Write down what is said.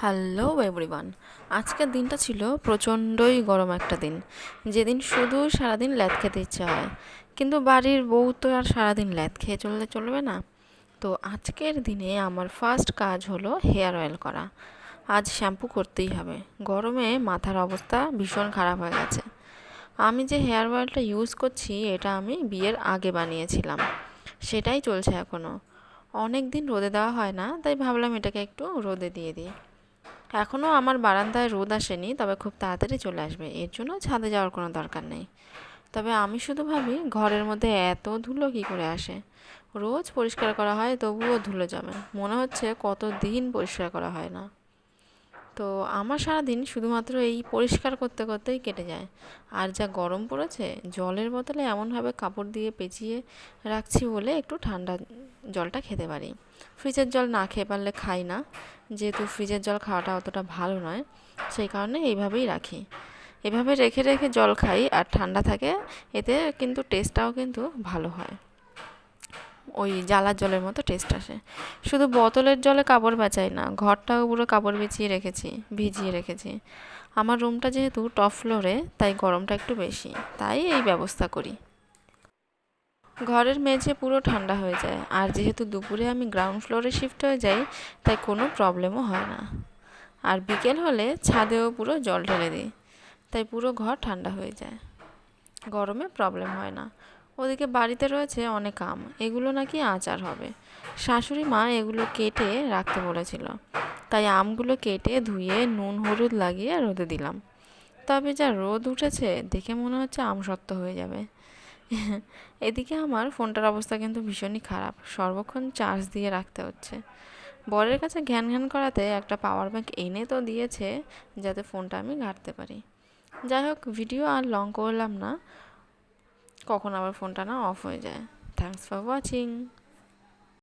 Hello everyone আজকের দিনটা ছিল প্রচণ্ডই গরম একটা দিন। যেদিন শুধু সারাদিন ল্যাদ খেতে ইচ্ছে হয়, কিন্তু বাড়ির বউ তো আর সারাদিন ল্যাদ খেয়ে চললে চলবে না। তো আজকের দিনে আমার ফার্স্ট কাজ হলো হেয়ার অয়েল করা। আজ শ্যাম্পু করতেই হবে। গরমে মাথার অবস্থা ভীষণ খারাপ হয়ে গেছে। আমি যে হেয়ার অয়েলটা ইউজ করছি, এটা আমি বিয়ের আগে বানিয়েছিলাম। সেটাই চলছে এখনও অনেক দিন রোদে দেওয়া হয় না, তাই ভাবলাম এটাকে একটু রোদে দিয়ে দিই। এখনও আমার বারান্দায় রোদ আসেনি, তবে খুব তাড়াতাড়ি চলে আসবে। এর জন্য ছাদে যাওয়ার কোনো দরকার নেই। তবে আমি শুধু ভাবি, ঘরের মধ্যে এত ধুলো কী করে আসে? রোজ পরিষ্কার করা হয়, তবুও ধুলো জমে। মনে হচ্ছে কত দিন পরিষ্কার করা হয় না। তো আমার সারাদিন শুধুমাত্র এই পরিষ্কার করতে করতেই কেটে যায়। আর যা গরম পড়েছে, জলের বোতলে এমনভাবে কাপড় দিয়ে পেঁচিয়ে রাখছি বলে একটু ঠান্ডা জলটা খেতে পারি। ফ্রিজের জল না খেয়ে পারলে খাই না। যেহেতু ফ্রিজের জল খাওয়াটা অতটা ভালো নয়, সেই কারণে এইভাবেই রাখি। এভাবে রেখে রেখে জল খাই আর ঠান্ডা থাকে, এতে কিন্তু টেস্টটাও কিন্তু ভালো হয়। ওই জ্বালার জলের মতো টেস্ট আসে। শুধু বোতলের জলে কাপড় বেচাই না, ঘরটাও পুরো কাপড় বিছিয়ে রেখেছি, ভিজিয়ে রেখেছি। আমার রুমটা যেহেতু টপ ফ্লোরে তাই গরমটা একটু বেশি, তাই এই ব্যবস্থা করি। ঘরের মেঝে পুরো ঠান্ডা হয়ে যায়, আর যেহেতু দুপুরে আমি গ্রাউন্ড ফ্লোরে শিফট হয়ে যাই, তাই কোনো প্রবলেমও হয় না। আর বিকেল হলে ছাদেও পুরো জল ঢেলে দিই, তাই পুরো ঘর ঠান্ডা হয়ে যায়। গরমে প্রবলেম হয় না। ওদিকে বাড়িতে রয়েছে অনেক আম। এগুলো নাকি আচার হবে। শাশুড়ি মা এগুলো কেটে রাখতে বলেছিল। তাই আমগুলো কেটে ধুয়ে নুন, হলুদ লাগিয়ে রোদে দিলাম। তবে যা রোদ উঠেছে, দেখে মনে হচ্ছে আম শক্ত হয়ে যাবে। এদিকে আমার ফোনটার অবস্থা কিন্তু ভীষণই খারাপ। সর্বক্ষণ চার্জ দিয়ে রাখতে হচ্ছে। বরের কাছে ঘ্যান ঘ্যান করাতে একটা পাওয়ার ব্যাংক এনে তো দিয়েছে, যাতে ফোনটা আমি ঘাঁটতে পারি। যাই হোক ভিডিও আর লং করলাম না। কখন আবার ফোনটা না অফ হয়ে যায়। Thanks for watching